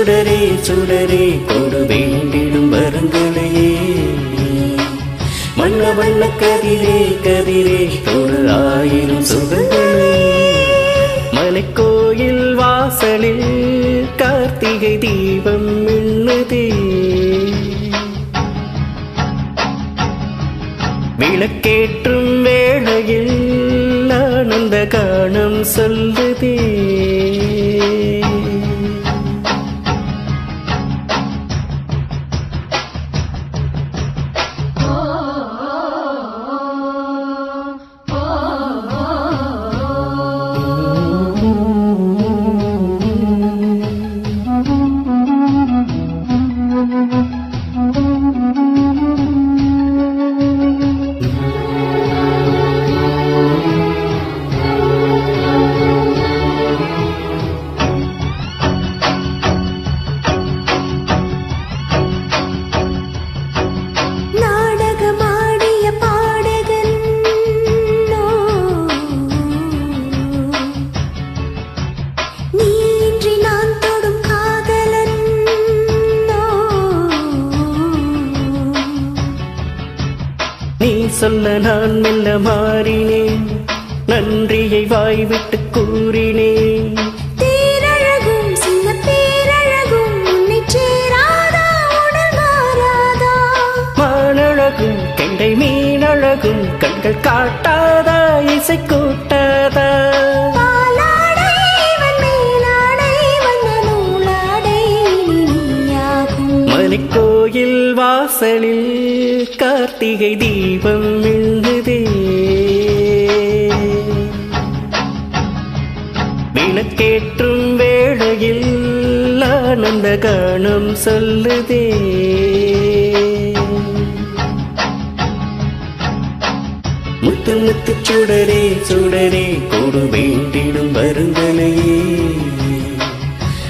சுடரே சுடரே கொடு வேண்டிடும் வருங்களையே வண்ண வண்ண கதிரே கதிரே ஒரு ஆயிரம் சுகங்களே. மலைக்கோயில் வாசலில் கார்த்திகை தீபம் மின்னுதே. விளக்கேற்றும் வேளையில் ஆனந்த காணம் சொல்லுதே. சொல்ல நான் மெல்ல மாறினேன். நன்றியை வாய்விட்டு கூறினேன். கெண்டை மீனழகும் கண்கள் காட்டாதா இசை கூட்டாதா? மலைக்கோயில் வாசலில் கார்த்திகை தீபம் மின்னுதே விளக்கேற்றும் வேளையில் ஆனந்த காணம் சொல்லுதே. முத்து முத்து சுடரே சுடரே கொடு வேண்டிடும் வருந்தனையே.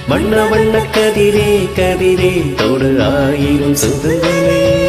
வண்ண வண்ண கதிரே கதிரே தொடு ஆயிரம் சுகங்களே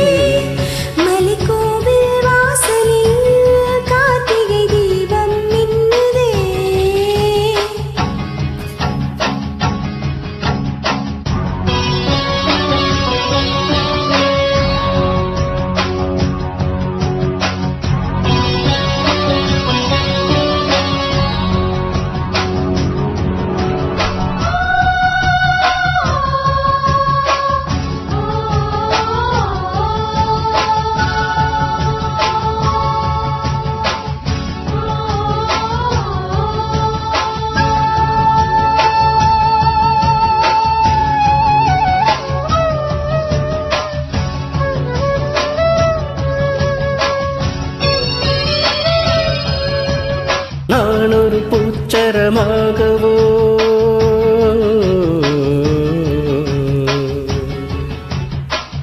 பூச்சரமாகவோ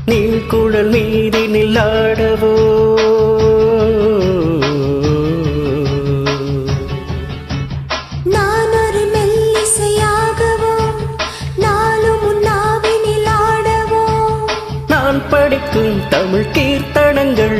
நீழ்குழல் மீதி நில்லாடவோ? படிக்கும் தமிழ் கீர்த்தனங்கள்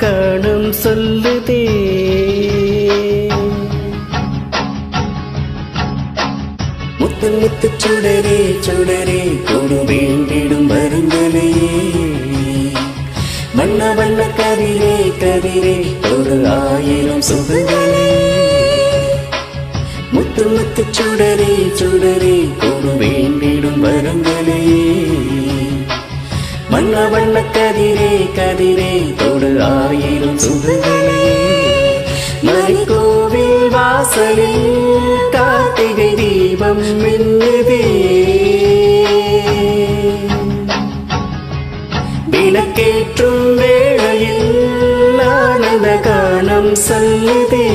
காணும் சொல்லுதே. முத்து முத்து சுடரே சுடரே கொடு வேண்டிடும் வருங்களையே வண்ண வண்ண கதிரே கதிரே ஒரு ஆயிரம் சுகங்களே. முத்து முத்து சுடரே சுடரே கொடு வேண்டிடும் வருங்களையே வண்ண வண்ண கதிரே கதிரே தொடு ஆயிரம் சுதுகளே மலைக்கோவில் வாசலில் கார்த்திகை தீபம் மின்னுதே. விளக்கேற்றும் வேளையில் ஆனந்த காணம் சொல்லுதே.